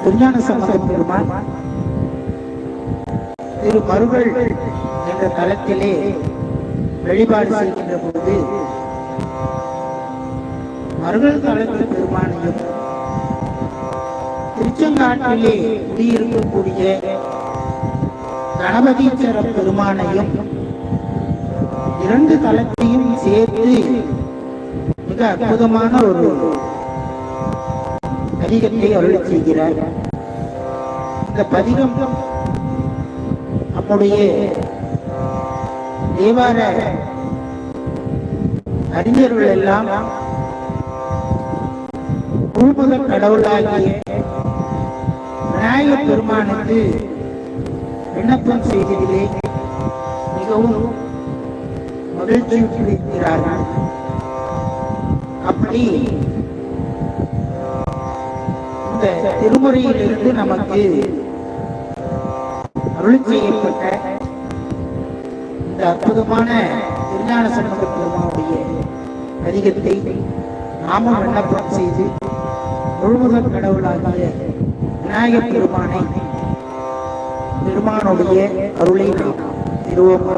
திருஞான சம்பந்த பெருமான். திரு மருகள் என்ற தளத்திலே வழிபாடு செய்கின்ற போது மருகள் தலத்து பெருமானையும் திருச்செங்காட்டிலே குடியிருக்கக்கூடிய கணபதீச்சர பெருமானையும் இரண்டு தளத்தையும் சேர்த்து மிக அற்புதமான ஒரு பதிகத்தை அருள் செய்கிறார் இந்த பதிகம் நம்முடைய தேவார அறிஞர்கள் எல்லாம் பூமுக கடவுளாகிய விநாயகர் பெருமானுக்கு விண்ணப்பம் செய்ததிலே மிகவும் மகிழ்ச்சி இருக்கிறார்கள் அப்படி இந்த திருமுறையிலிருந்து நமக்கு அருள் செய்யப்பட்ட இந்த அற்புதமான திருஞான சம்பந்த பெருமாவுடைய அதிகத்தை நாமும் விண்ணப்பம் செய்து முழுமுதல் கடவுளாகிய விநாயகர் பெருமானை பெருமானுடைய அருளை நாம் திருவோம்